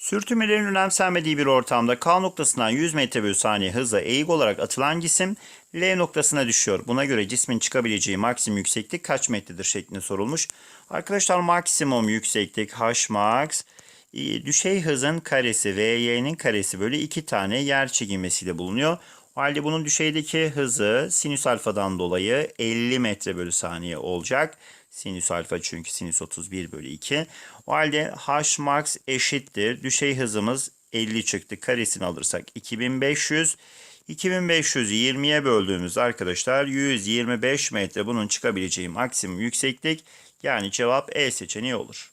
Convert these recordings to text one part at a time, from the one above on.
Sürtünmelerin önemsenmediği bir ortamda K noktasından 100 metre bölü saniye hızla eğik olarak atılan cisim L noktasına düşüyor. Buna göre cismin çıkabileceği maksimum yükseklik kaç metredir şeklinde sorulmuş. Arkadaşlar maksimum yükseklik H max e, düşey hızın karesi VY'nin karesi bölü 2 tane yer çekilmesiyle bulunuyor. O halde bunun düşeydeki hızı sinüs alfadan dolayı 50 metre bölü saniye olacak. Sinüs alfa çünkü sinüs 31 bölü 2. O halde H max eşittir. Düşey hızımız 50 çıktı. Karesini alırsak 2500. 2500'ü 20'ye böldüğümüz arkadaşlar 125 metre bunun çıkabileceği maksimum yükseklik. Yani cevap E seçeneği olur.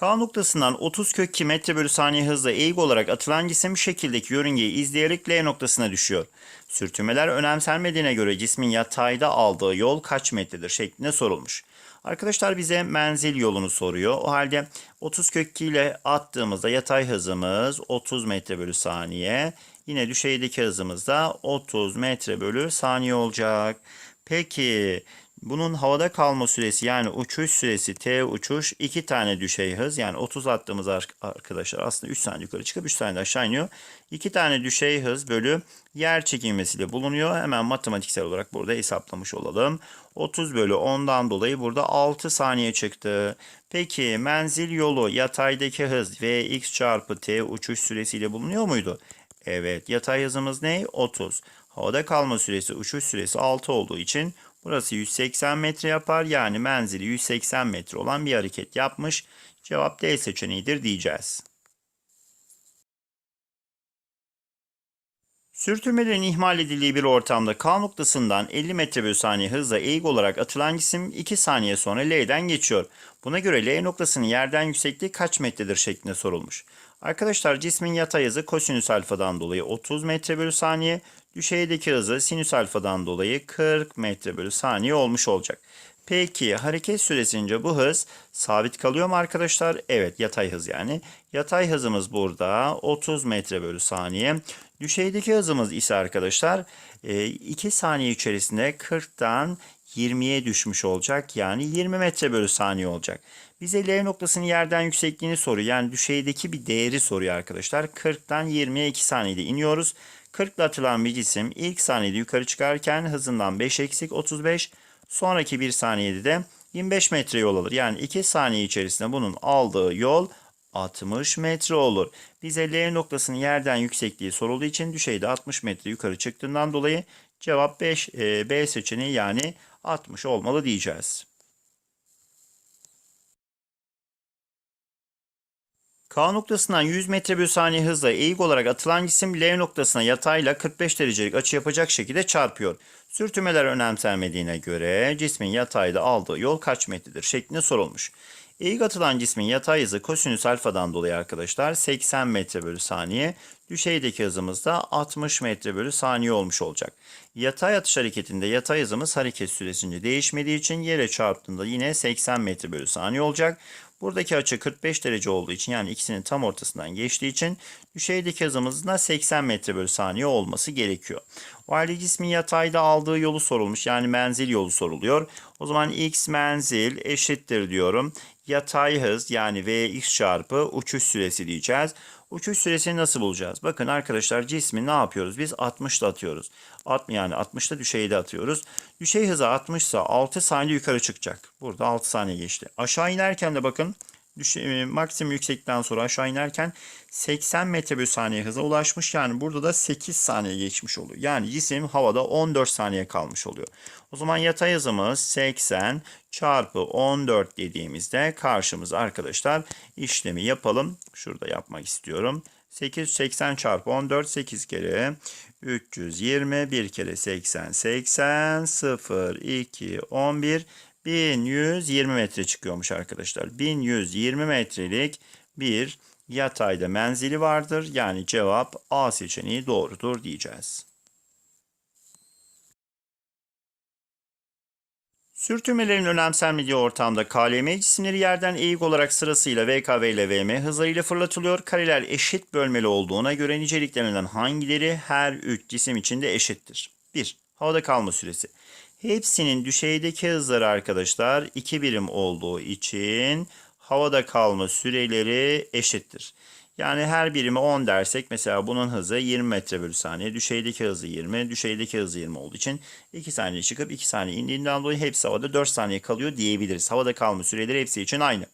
K noktasından 30 kök 2 metre bölü saniye hızla eğik olarak atılan cisim şekildeki yörüngeyi izleyerek L noktasına düşüyor. Sürtünmeler önemsenmediğine göre cismin yatayda aldığı yol kaç metredir şeklinde sorulmuş. Arkadaşlar bize menzil yolunu soruyor. O halde 30 kök 2 ile attığımızda yatay hızımız 30 metre bölü saniye. Yine düşeydeki hızımız da 30 metre bölü saniye olacak. Peki bunun havada kalma süresi yani uçuş süresi T uçuş 2 tane düşey hız yani 30 attığımız arkadaşlar aslında 3 saniye yukarı çıkıp 3 saniye aşağı iniyor. 2 tane düşey hız bölü yer çekilmesiyle bulunuyor. Hemen matematiksel olarak burada hesaplamış olalım. 30 bölü 10'dan dolayı burada 6 saniye çıktı. Peki menzil yolu yataydaki hız Vx çarpı T uçuş süresiyle bulunuyor muydu? Evet yatay hızımız ne? 30. Havada kalma süresi uçuş süresi 6 olduğu için Burası 180 metre yapar. Yani menzili 180 metre olan bir hareket yapmış. Cevap D seçeneğidir diyeceğiz. Sürtünmelerin ihmal edildiği bir ortamda K noktasından 50 metre bölü saniye hızla eğik olarak atılan cisim 2 saniye sonra L'den geçiyor. Buna göre L noktasının yerden yüksekliği kaç metredir şeklinde sorulmuş. Arkadaşlar cismin yatay hızı kosinüs alfadan dolayı 30 metre bölü saniye, düşeydeki hızı sinüs alfadan dolayı 40 metre bölü saniye olmuş olacak. Peki hareket süresince bu hız sabit kalıyor mu arkadaşlar? Evet yatay hız yani. Yatay hızımız burada 30 metre bölü saniye. Düşeydeki hızımız ise arkadaşlar 2 e, saniye içerisinde 40'tan 20'ye düşmüş olacak. Yani 20 metre bölü saniye olacak. Bize L noktasının yerden yüksekliğini soruyor. Yani düşeydeki bir değeri soruyor arkadaşlar. 40'tan 20'ye 2 saniyede iniyoruz. 40 ile atılan bir cisim ilk saniyede yukarı çıkarken hızından 5 eksik 35. Sonraki bir saniyede de 25 metre yol alır. Yani 2 saniye içerisinde bunun aldığı yol 60 metre olur. Bize L noktasının yerden yüksekliği sorulduğu için düşeyde 60 metre yukarı çıktığından dolayı cevap 5, e, B seçeneği yani 60 olmalı diyeceğiz. K noktasından 100 metre bölü saniye hızla eğik olarak atılan cisim L noktasına yatayla 45 derecelik açı yapacak şekilde çarpıyor. Sürtünmeler önemsenmediğine göre cismin yatayda aldığı yol kaç metredir şeklinde sorulmuş. Eğik atılan cismin yatay hızı kosinüs alfadan dolayı arkadaşlar 80 metre bölü saniye. Düşeydeki hızımız da 60 metre bölü saniye olmuş olacak. Yatay atış hareketinde yatay hızımız hareket süresince değişmediği için yere çarptığında yine 80 metre bölü saniye olacak. Buradaki açı 45 derece olduğu için yani ikisinin tam ortasından geçtiği için düşeydeki hızımızın da 80 metre bölü saniye olması gerekiyor. O halde cismin yatayda aldığı yolu sorulmuş yani menzil yolu soruluyor. O zaman x menzil eşittir diyorum. Yatay hız yani vx çarpı uçuş süresi diyeceğiz. Uçuş süresini nasıl bulacağız? Bakın arkadaşlar cismi ne yapıyoruz? Biz 60 ile atıyoruz. At, yani 60 ile düşeyde atıyoruz. Düşey hızı 60 ise 6 saniye yukarı çıkacak. Burada 6 saniye geçti. Aşağı inerken de bakın düşe, maksimum yüksekten sonra aşağı inerken 80 metre bölü saniye hıza ulaşmış. Yani burada da 8 saniye geçmiş oluyor. Yani cisim havada 14 saniye kalmış oluyor. O zaman yatay hızımız 80 çarpı 14 dediğimizde karşımıza arkadaşlar işlemi yapalım. Şurada yapmak istiyorum. 880 çarpı 14 8 kere 320 1 kere 80 80 0 2 11 1120 metre çıkıyormuş arkadaşlar. 1120 metrelik bir yatayda menzili vardır. Yani cevap A seçeneği doğrudur diyeceğiz. Sürtünmelerin önemsenmediği ortamda KLM cisimleri yerden eğik olarak sırasıyla VKV ile VM hızlarıyla fırlatılıyor. Kareler eşit bölmeli olduğuna göre niceliklerinden hangileri her üç cisim içinde eşittir? 1. Havada kalma süresi. Hepsinin düşeydeki hızları arkadaşlar 2 birim olduğu için havada kalma süreleri eşittir. Yani her birimi 10 dersek mesela bunun hızı 20 metre bölü saniye. Düşeydeki hızı 20, düşeydeki hızı 20 olduğu için 2 saniye çıkıp 2 saniye indiğinden dolayı hepsi havada 4 saniye kalıyor diyebiliriz. Havada kalma süreleri hepsi için aynı.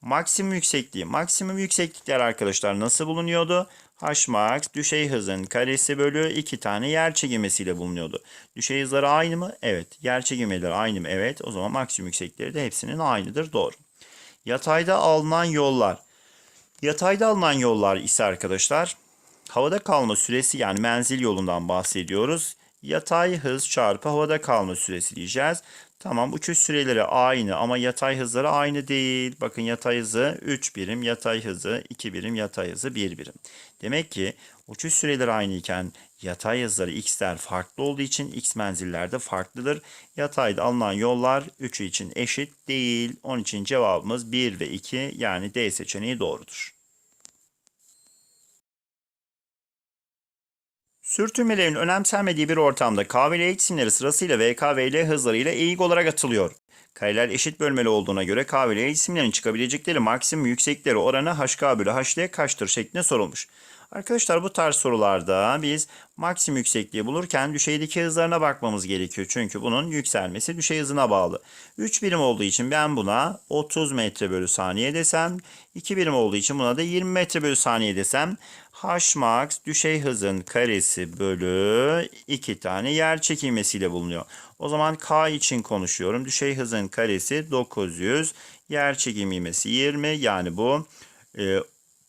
Maksimum yüksekliği. Maksimum yükseklikler arkadaşlar nasıl bulunuyordu? H max düşey hızın karesi bölü 2 tane yer çekimesiyle bulunuyordu. Düşey hızları aynı mı? Evet. Yer çekimeleri aynı mı? Evet. O zaman maksimum yükseklikleri de hepsinin aynıdır. Doğru. Yatayda alınan yollar. Yatayda alınan yollar ise arkadaşlar havada kalma süresi yani menzil yolundan bahsediyoruz. Yatay hız çarpı havada kalma süresi diyeceğiz. Tamam uçuş süreleri aynı ama yatay hızları aynı değil. Bakın yatay hızı 3 birim, yatay hızı 2 birim, yatay hızı 1 birim. Demek ki uçuş süreleri aynı iken yatay hızları x'ler farklı olduğu için x menzillerde farklıdır. Yatayda alınan yollar 3'ü için eşit değil. Onun için cevabımız 1 ve 2 yani D seçeneği doğrudur. Sürtünmelerin önemsenmediği bir ortamda K ve L cisimleri sırasıyla V, K ve L hızlarıyla eğik olarak atılıyor. Kareler eşit bölmeli olduğuna göre K ve L cisimlerin çıkabilecekleri maksimum yükseklikleri oranı HK bölü HL kaçtır şeklinde sorulmuş. Arkadaşlar bu tarz sorularda biz maksimum yüksekliği bulurken düşeydeki hızlarına bakmamız gerekiyor. Çünkü bunun yükselmesi düşey hızına bağlı. 3 birim olduğu için ben buna 30 metre bölü saniye desem, 2 birim olduğu için buna da 20 metre bölü saniye desem H max düşey hızın karesi bölü 2 tane yer çekilmesiyle bulunuyor. O zaman K için konuşuyorum. Düşey hızın karesi 900, yer çekim ivmesi 20 yani bu e,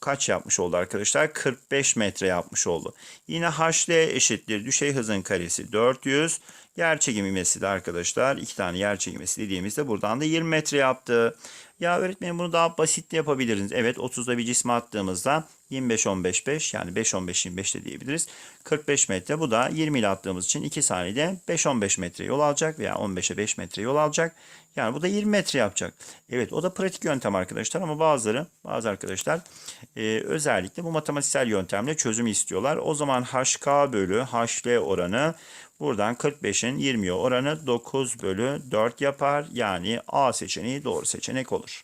kaç yapmış oldu arkadaşlar? 45 metre yapmış oldu. Yine HL eşittir düşey hızın karesi 400. Yer çekim ivmesi de arkadaşlar iki tane yer çekimesi dediğimizde buradan da 20 metre yaptı. Ya öğretmenim bunu daha basit de yapabiliriz. Evet 30'da bir cisme attığımızda 25 15 5 yani 5 15 25 de diyebiliriz. 45 metre bu da 20 ile attığımız için 2 saniyede 5 15 metre yol alacak veya 15'e 5 metre yol alacak. Yani bu da 20 metre yapacak. Evet o da pratik yöntem arkadaşlar ama bazıları bazı arkadaşlar e, özellikle bu matematiksel yöntemle çözüm istiyorlar. O zaman HK bölü HL oranı buradan 45'in 20'ye oranı 9 bölü 4 yapar. Yani A seçeneği doğru seçenek olur.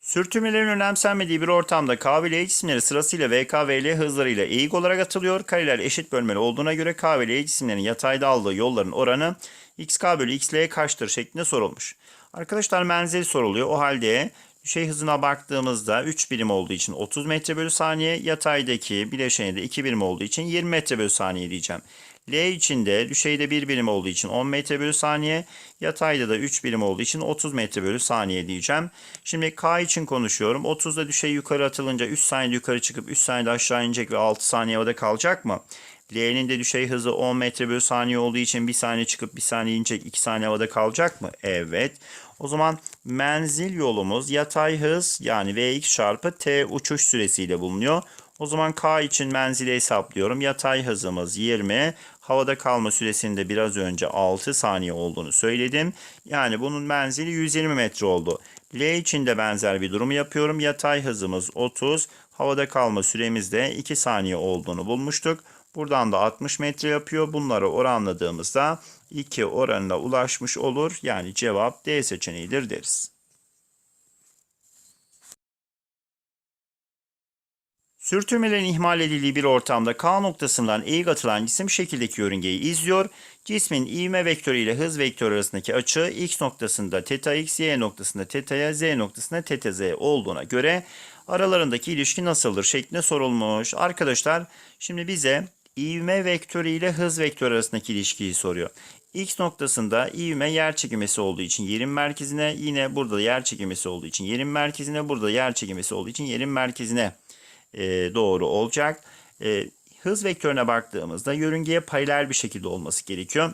Sürtünmelerin önemsenmediği bir ortamda K ve L cisimleri sırasıyla VK ve L hızlarıyla eğik olarak atılıyor. Kareler eşit bölmeli olduğuna göre K ve L cisimlerin yatayda aldığı yolların oranı XK bölü XL kaçtır şeklinde sorulmuş. Arkadaşlar menzil soruluyor. O halde şey hızına baktığımızda 3 birim olduğu için 30 metre bölü saniye, yataydaki bileşeni de 2 birim olduğu için 20 metre bölü saniye diyeceğim. L içinde düşeyde 1 birim olduğu için 10 metre bölü saniye, yatayda da 3 birim olduğu için 30 metre bölü saniye diyeceğim. Şimdi K için konuşuyorum. 30'da düşey yukarı atılınca 3 saniyede yukarı çıkıp 3 saniyede aşağı inecek ve 6 saniye havada kalacak mı? L'nin de düşey hızı 10 metre bölü saniye olduğu için 1 saniye çıkıp 1 saniye inecek 2 saniye havada kalacak mı? Evet. O zaman menzil yolumuz yatay hız yani Vx çarpı t uçuş süresiyle bulunuyor. O zaman K için menzili hesaplıyorum. Yatay hızımız 20. Havada kalma süresinde biraz önce 6 saniye olduğunu söyledim. Yani bunun menzili 120 metre oldu. L için de benzer bir durumu yapıyorum. Yatay hızımız 30. Havada kalma süremiz de 2 saniye olduğunu bulmuştuk. Buradan da 60 metre yapıyor. Bunları oranladığımızda 2 oranına ulaşmış olur. Yani cevap D seçeneğidir deriz. Sürtünmelerin ihmal edildiği bir ortamda K noktasından eğik atılan cisim şekildeki yörüngeyi izliyor. Cismin ivme vektörü ile hız vektörü arasındaki açı x noktasında teta x, y noktasında teta y, z noktasında teta z olduğuna göre aralarındaki ilişki nasıldır şeklinde sorulmuş. Arkadaşlar şimdi bize ivme vektörü ile hız vektörü arasındaki ilişkiyi soruyor. X noktasında ivme yer çekimesi olduğu için yerin merkezine yine burada yer çekimesi olduğu için yerin merkezine burada yer çekimesi olduğu için yerin merkezine e, doğru olacak. E, hız vektörüne baktığımızda yörüngeye paralel bir şekilde olması gerekiyor.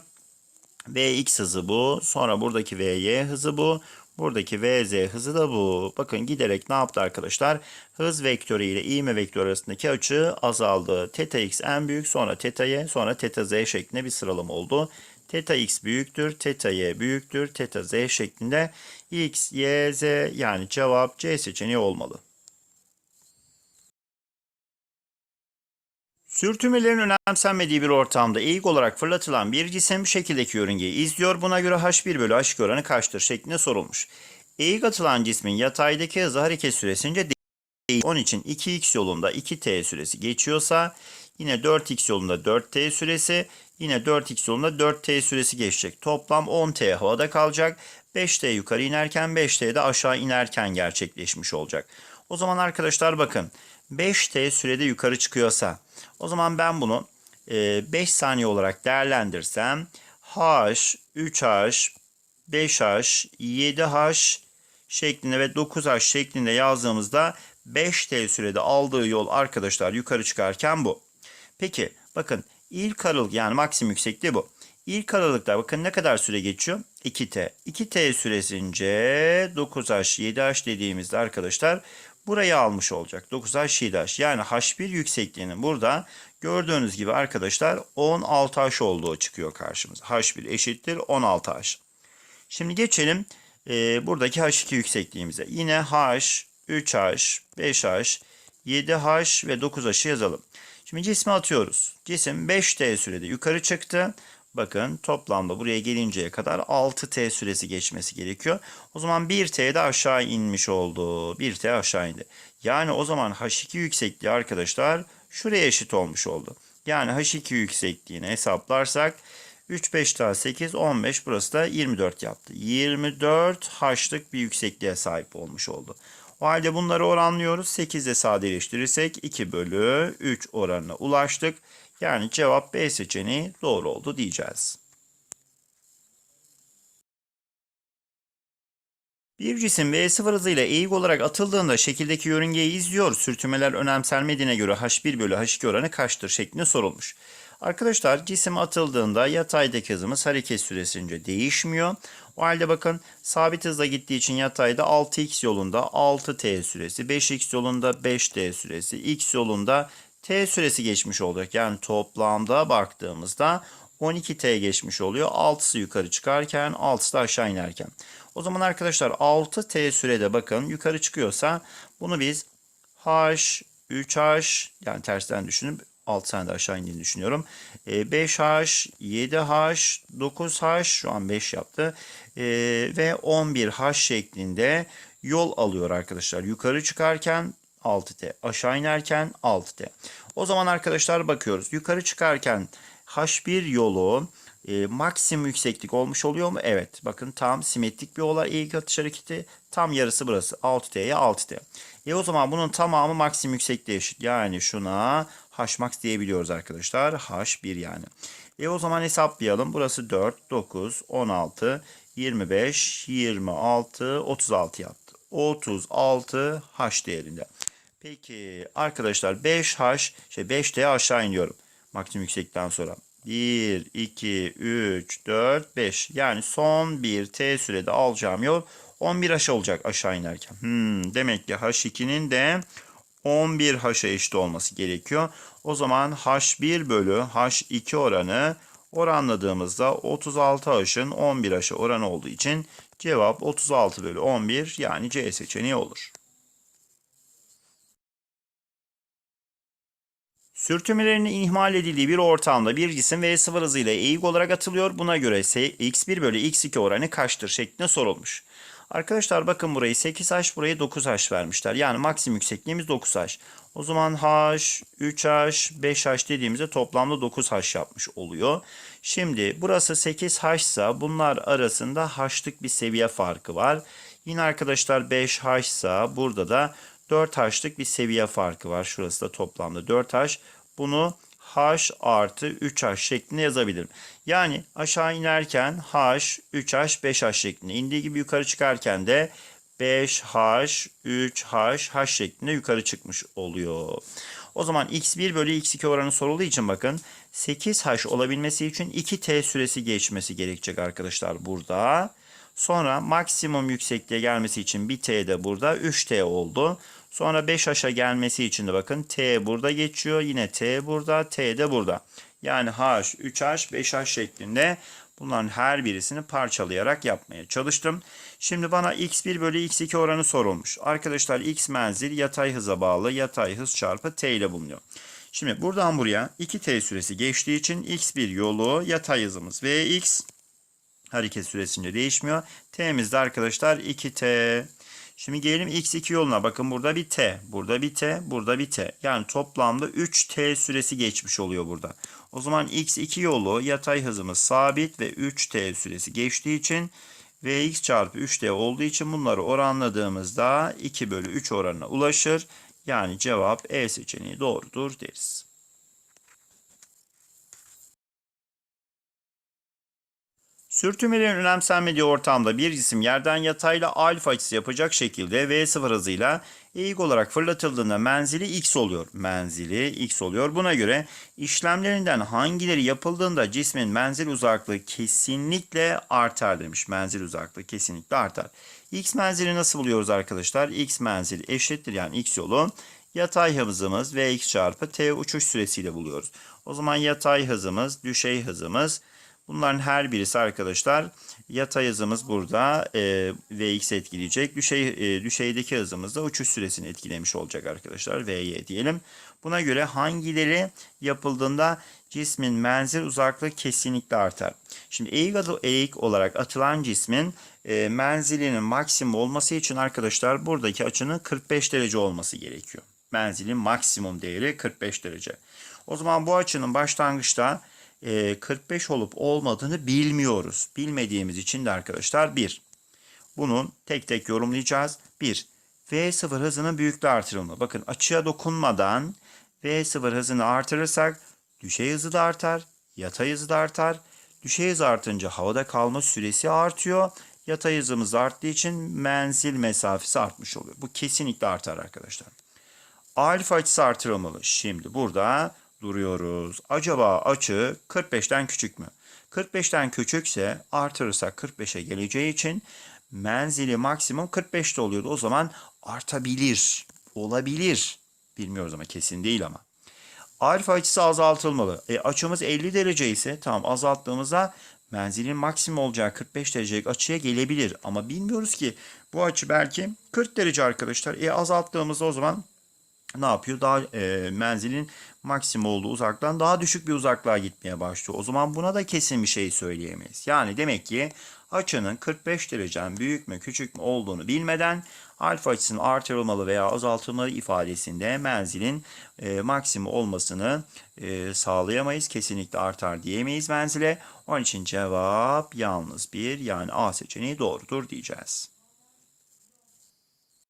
Vx hızı bu. Sonra buradaki Vy hızı bu. Buradaki Vz hızı da bu. Bakın giderek ne yaptı arkadaşlar? Hız vektörü ile ivme vektörü arasındaki açı azaldı. Teta x en büyük sonra teta y sonra teta z şeklinde bir sıralama oldu. Teta x büyüktür, teta y büyüktür, teta z şeklinde x, y, z yani cevap C seçeneği olmalı. Sürtünmelerin önemsenmediği bir ortamda eğik olarak fırlatılan bir cisim şekildeki yörüngeyi izliyor. Buna göre h1 bölü h2 oranı kaçtır şeklinde sorulmuş. Eğik atılan cismin yataydaki hızı hareket süresince değil. Onun için 2x yolunda 2t süresi geçiyorsa yine 4x yolunda 4t süresi yine 4x yolunda 4t süresi geçecek. Toplam 10t havada kalacak. 5t yukarı inerken 5t de aşağı inerken gerçekleşmiş olacak. O zaman arkadaşlar bakın 5t sürede yukarı çıkıyorsa o zaman ben bunu e, 5 saniye olarak değerlendirsem h, 3h, 5h, 7h şeklinde ve 9h şeklinde yazdığımızda 5t sürede aldığı yol arkadaşlar yukarı çıkarken bu. Peki bakın ilk aralık yani maksimum yüksekliği bu. İlk aralıkta bakın ne kadar süre geçiyor? 2t. 2t süresince 9h 7h dediğimizde arkadaşlar burayı almış olacak. 9h 7h yani h1 yüksekliğinin burada gördüğünüz gibi arkadaşlar 16h olduğu çıkıyor karşımıza. h1 eşittir 16h. Şimdi geçelim e, buradaki h2 yüksekliğimize. Yine h, 3h, 5h, 7h ve 9h'ı yazalım. Şimdi cismi atıyoruz. Cisim 5t sürede yukarı çıktı. Bakın toplamda buraya gelinceye kadar 6t süresi geçmesi gerekiyor. O zaman 1t de aşağı inmiş oldu. 1t aşağı indi. Yani o zaman h2 yüksekliği arkadaşlar şuraya eşit olmuş oldu. Yani h2 yüksekliğini hesaplarsak 3, 5 daha 8, 15 burası da 24 yaptı. 24 h'lık bir yüksekliğe sahip olmuş oldu. O halde bunları oranlıyoruz. 8 ile sadeleştirirsek 2 bölü 3 oranına ulaştık. Yani cevap B seçeneği doğru oldu diyeceğiz. Bir cisim V0 hızıyla eğik olarak atıldığında şekildeki yörüngeyi izliyor. Sürtünmeler önemsenmediğine göre H1 bölü H2 oranı kaçtır şeklinde sorulmuş. Arkadaşlar cisim atıldığında yataydaki hızımız hareket süresince değişmiyor. O halde bakın sabit hızla gittiği için yatayda 6x yolunda 6t süresi, 5x yolunda 5t süresi, x yolunda t süresi geçmiş olacak. Yani toplamda baktığımızda 12t geçmiş oluyor. 6'sı yukarı çıkarken 6'sı da aşağı inerken. O zaman arkadaşlar 6t sürede bakın yukarı çıkıyorsa bunu biz h, 3h yani tersten düşünüp 6 tane de aşağı indiğini düşünüyorum. 5H, 7H, 9H şu an 5 yaptı. E, ve 11H şeklinde yol alıyor arkadaşlar. Yukarı çıkarken 6T, aşağı inerken 6T. O zaman arkadaşlar bakıyoruz. Yukarı çıkarken H1 yolu e, maksimum yükseklik olmuş oluyor mu? Evet. Bakın tam simetrik bir olay eğik atış hareketi. Tam yarısı burası. 6T'ye 6T. E o zaman bunun tamamı maksimum yüksekliğe eşit. Yani şuna H max diyebiliyoruz arkadaşlar. H1 yani. E o zaman hesaplayalım. Burası 4, 9, 16, 25, 26, 36 yaptı. 36 H değerinde. Peki arkadaşlar 5H, şey 5T aşağı iniyorum. Maksimum yükseklikten sonra. 1, 2, 3, 4, 5. Yani son bir T sürede alacağım yol 11 H olacak aşağı inerken. Hmm, demek ki H2'nin de 11 H'a eşit olması gerekiyor. O zaman H1 bölü H2 oranı oranladığımızda 36 H'ın 11 H'a oranı olduğu için cevap 36 bölü 11 yani C seçeneği olur. Sürtünmelerinin ihmal edildiği bir ortamda bir cisim V0 hızıyla eğik olarak atılıyor. Buna göre ise x1 bölü x2 oranı kaçtır şeklinde sorulmuş. Arkadaşlar bakın burayı 8h burayı 9h vermişler. Yani maksimum yüksekliğimiz 9h. O zaman h, 3h, 5h dediğimizde toplamda 9h yapmış oluyor. Şimdi burası 8h ise bunlar arasında h'lık bir seviye farkı var. Yine arkadaşlar 5h ise burada da 4h'lık bir seviye farkı var. Şurası da toplamda 4h. Bunu h artı 3h şeklinde yazabilirim. Yani aşağı inerken h, 3h, 5h şeklinde indiği gibi yukarı çıkarken de 5h, 3h, h şeklinde yukarı çıkmış oluyor. O zaman x1 bölü x2 oranı sorulduğu için bakın 8h olabilmesi için 2t süresi geçmesi gerekecek arkadaşlar burada. Sonra maksimum yüksekliğe gelmesi için bir t de burada 3t oldu. Sonra 5h'a gelmesi için de bakın t burada geçiyor. Yine t burada, t de burada. Yani h, 3h, 5h şeklinde bunların her birisini parçalayarak yapmaya çalıştım. Şimdi bana x1 bölü x2 oranı sorulmuş. Arkadaşlar x menzil yatay hıza bağlı yatay hız çarpı t ile bulunuyor. Şimdi buradan buraya 2t süresi geçtiği için x1 yolu yatay hızımız vx hareket süresince değişmiyor. T'miz de arkadaşlar 2t. Şimdi gelelim x2 yoluna. Bakın burada bir t, burada bir t, burada bir t. Yani toplamda 3t süresi geçmiş oluyor burada. O zaman x2 yolu yatay hızımız sabit ve 3t süresi geçtiği için vx çarpı 3t olduğu için bunları oranladığımızda 2 bölü 3 oranına ulaşır. Yani cevap E seçeneği doğrudur deriz. Sürtünmelerin önemsenmediği ortamda bir cisim yerden yatayla alfa açısı yapacak şekilde V0 hızıyla eğik olarak fırlatıldığında menzili x oluyor. Menzili x oluyor. Buna göre işlemlerinden hangileri yapıldığında cismin menzil uzaklığı kesinlikle artar demiş. Menzil uzaklığı kesinlikle artar. X menzili nasıl buluyoruz arkadaşlar? X menzili eşittir yani x yolu. Yatay hızımız vx çarpı t uçuş süresiyle buluyoruz. O zaman yatay hızımız, düşey hızımız Bunların her birisi arkadaşlar yatay hızımız burada e, Vx etkileyecek. Düşey, e, düşeydeki hızımız da uçuş süresini etkilemiş olacak arkadaşlar. Vy diyelim. Buna göre hangileri yapıldığında cismin menzil uzaklığı kesinlikle artar. Şimdi eğik, eğik olarak atılan cismin e, menzilinin maksimum olması için arkadaşlar buradaki açının 45 derece olması gerekiyor. Menzilin maksimum değeri 45 derece. O zaman bu açının başlangıçta 45 olup olmadığını bilmiyoruz. Bilmediğimiz için de arkadaşlar 1. Bunun tek tek yorumlayacağız. 1. V0 hızının büyüklüğü artırılma. Bakın açıya dokunmadan V0 hızını artırırsak düşey hızı da artar, yatay hızı da artar. Düşey hız artınca havada kalma süresi artıyor. Yatay hızımız arttığı için menzil mesafesi artmış oluyor. Bu kesinlikle artar arkadaşlar. Alfa açısı artırılmalı. Şimdi burada duruyoruz. Acaba açı 45'ten küçük mü? 45'ten küçükse artırırsak 45'e geleceği için menzili maksimum 45'te oluyordu. O zaman artabilir, olabilir. Bilmiyoruz ama kesin değil ama. Alfa açısı azaltılmalı. E, açımız 50 derece ise tamam azalttığımızda menzilin maksimum olacağı 45 derecelik açıya gelebilir. Ama bilmiyoruz ki bu açı belki 40 derece arkadaşlar. E azalttığımızda o zaman ne yapıyor? Daha e, menzilin maksimum olduğu uzaklıktan daha düşük bir uzaklığa gitmeye başlıyor. O zaman buna da kesin bir şey söyleyemeyiz. Yani demek ki açının 45 dereceden büyük mü küçük mü olduğunu bilmeden alfa açısının artırılmalı veya azaltılmalı ifadesinde menzilin e, maksimum olmasını e, sağlayamayız. Kesinlikle artar diyemeyiz menzile. Onun için cevap yalnız bir yani A seçeneği doğrudur diyeceğiz.